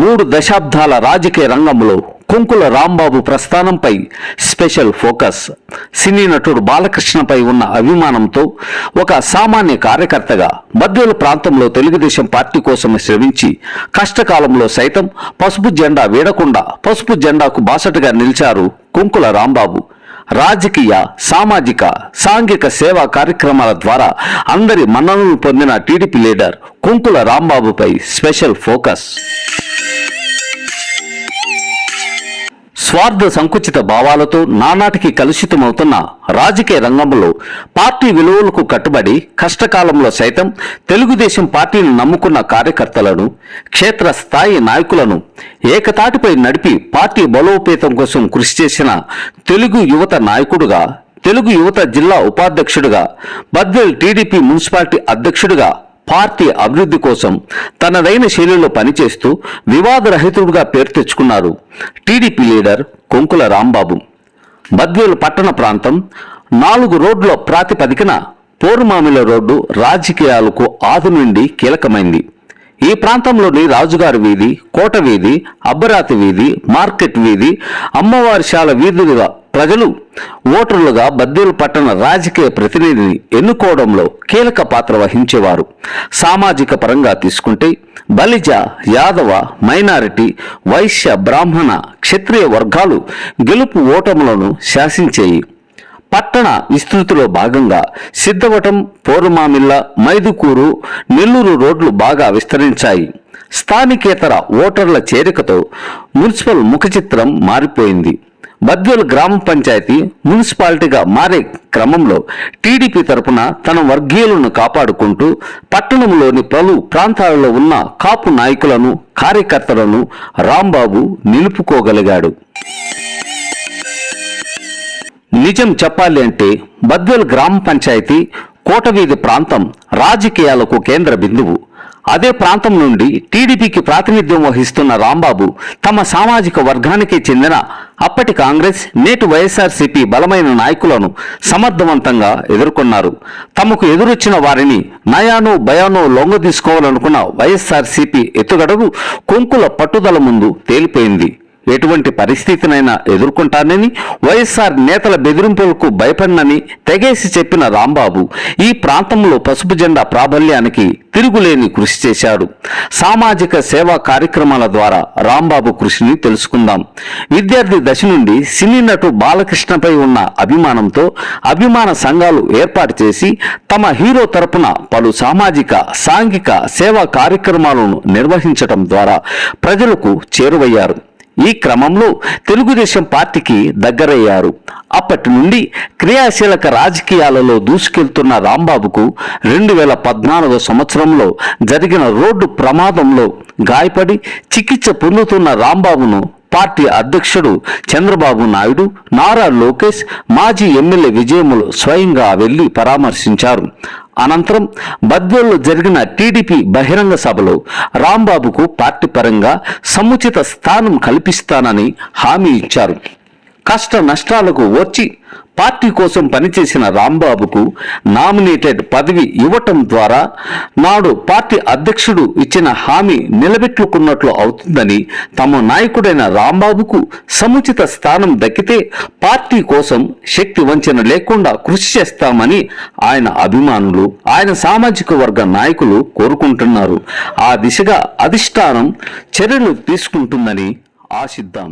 మూడు దశాబ్దాల రాజకీయ రంగంలో కుంకుల రాంబాబు ప్రస్థానంపై స్పెషల్ ఫోకస్. సినీ నటుడు బాలకృష్ణపై ఉన్న అభిమానంతో ఒక సామాన్య కార్యకర్తగా బద్వేలు ప్రాంతంలో తెలుగుదేశం పార్టీ కోసం శ్రమించి కష్టకాలంలో సైతం పసుపు జెండా వీడకుండా పసుపు జెండాకు బాసటగా నిలిచారు కుంకుల రాంబాబు. రాజకీయ సామాజిక సాంఘిక సేవా కార్యక్రమాల ద్వారా అందరి మన్ననలు పొందిన టీడీపీ లీడర్ కుంకుల రాంబాబుపై స్పెషల్ ఫోకస్. స్వార్థ సంకుచిత భావాలతో నానాటికి కలుషితమవుతున్న రాజకీయ రంగంలో పార్టీ విలువలకు కట్టుబడి కష్టకాలంలో సైతం తెలుగుదేశం పార్టీని నమ్ముకున్న కార్యకర్తలను క్షేత్రస్థాయి నాయకులను ఏకతాటిపై నడిపి పార్టీ బలోపేతం కోసం కృషి చేసిన తెలుగు యువత నాయకుడుగా తెలుగు యువత జిల్లా ఉపాధ్యక్షుడిగా బద్వేల్ టీడీపీ మున్సిపాలిటీ అధ్యక్షుడిగా పార్టీ అభివృద్ధి కోసం తనదైన శైలిలో పనిచేస్తూ వివాదరహితుడుగా పేరు తెచ్చుకున్నారు టీడీపీ లీడర్ కొంకుల రాంబాబు. బద్వేలు పట్టణ ప్రాంతం నాలుగు రోడ్ల ప్రాతిపదికన పోరుమామిల రోడ్డు రాజకీయాలకు ఆది నుండి కీలకమైంది. ఈ ప్రాంతంలోని రాజుగారి వీధి కోట వీధి అబ్బరాతి వీధి మార్కెట్ వీధి అమ్మవారిశాల వీధులుగా ప్రజలు ఓటర్లుగా బద్దీలు పట్టణ రాజకీయ ప్రతినిధిని ఎన్నుకోవడంలో కీలక పాత్ర వహించేవారు. సామాజిక పరంగా తీసుకుంటే బలిజ యాదవ మైనారిటీ వైశ్య బ్రాహ్మణ క్షత్రియ వర్గాలు గెలుపు ఓటములను శాసించేయి. పట్టణ విస్తృతిలో భాగంగా సిద్ధవటం పోరుమామిల్ల మైదుకూరు నెల్లూరు రోడ్లు బాగా విస్తరించాయి. స్థానికేతర ఓటర్ల చేరికతో మున్సిపల్ ముఖచిత్రం మారిపోయింది. బద్వేలు గ్రామ పంచాయతీ మున్సిపాలిటీగా మారే క్రమంలో టీడీపీ తరపున తన వర్గీయులను కాపాడుకుంటూ పట్టణంలోని పలు ప్రాంతాలలో ఉన్న కాపు నాయకులను కార్యకర్తలను రాంబాబు నిలుపుకోగలిగాడు. నిజం చెప్పాలి అంటే బద్వేల్ గ్రామ పంచాయతీ కోటవీధి ప్రాంతం రాజకీయాలకు కేంద్ర బిందువు. అదే ప్రాంతం నుండి టీడీపీకి ప్రాతినిధ్యం వహిస్తున్న రాంబాబు తమ సామాజిక వర్గానికి చెందిన అప్పటి కాంగ్రెస్ నేటి వైఎస్ఆర్సీపీ బలమైన నాయకులను సమర్థవంతంగా ఎదుర్కొన్నారు. తమకు ఎదురొచ్చిన వారిని నయానో భయానో లొంగ తీసుకోవాలనుకున్న వైఎస్ఆర్సీపీ ఎత్తుగడలు కొంకుల పట్టుదల ముందు తేలిపోయింది. ఎటువంటి పరిస్థితినైనా ఎదుర్కొంటానని వైఎస్ఆర్ నేతల బెదిరింపులకు భయపడినని తెగేసి చెప్పిన రాంబాబు ఈ ప్రాంతంలో పసుపు జెండా ప్రాబల్యానికి తిరుగులేని కృషి చేశాడు. సామాజిక సేవా కార్యక్రమాల ద్వారా రాంబాబు కృషిని తెలుసుకుందాం. విద్యార్థి దశ నుండి సినీ నటు బాలకృష్ణపై ఉన్న అభిమానంతో అభిమాన సంఘాలు ఏర్పాటు చేసి తమ హీరో తరపున పలు సామాజిక సాంఘిక సేవా కార్యక్రమాలను నిర్వహించడం ద్వారా ప్రజలకు చేరువయ్యారు. ఈ క్రమంలో తెలుగుదేశం పార్టీకి దగ్గరయ్యారు. అప్పటి నుండి క్రియాశీలక రాజకీయాలలో దూసుకెళ్తున్న రాంబాబుకు రెండు వేల పద్నాలుగో సంవత్సరంలో జరిగిన రోడ్డు ప్రమాదంలో గాయపడి చికిత్స పొందుతున్న రాంబాబును పార్టీ అధ్యక్షుడు చంద్రబాబు నాయుడు నారా లోకేష్ మాజీ ఎమ్మెల్యే విజయములు స్వయంగా వెళ్ళి పరామర్శించారు. అనంతరం బద్వేల్లో జరిగిన టీడీపీ బహిరంగ సభలో రాంబాబుకు పార్టీ పరంగా సముచిత స్థానం కల్పిస్తానని హామీ ఇచ్చారు. కష్ట నష్టాలకు వచ్చి పార్టీ కోసం పనిచేసిన రాంబాబుకు నామినేటెడ్ పదవి ఇవ్వటం ద్వారా నాడు పార్టీ అధ్యక్షుడు ఇచ్చిన హామీ నిలబెట్టుకున్నట్లు అవుతుందని తమ నాయకుడైన రాంబాబుకు సముచిత స్థానం దక్కితే పార్టీ కోసం శక్తి వంచన లేకుండా కృషి చేస్తామని ఆయన అభిమానులు ఆయన సామాజిక వర్గ నాయకులు కోరుకుంటున్నారు. ఆ దిశగా అధిష్టానం చర్యలు తీసుకుంటుందని ఆశిద్దాం.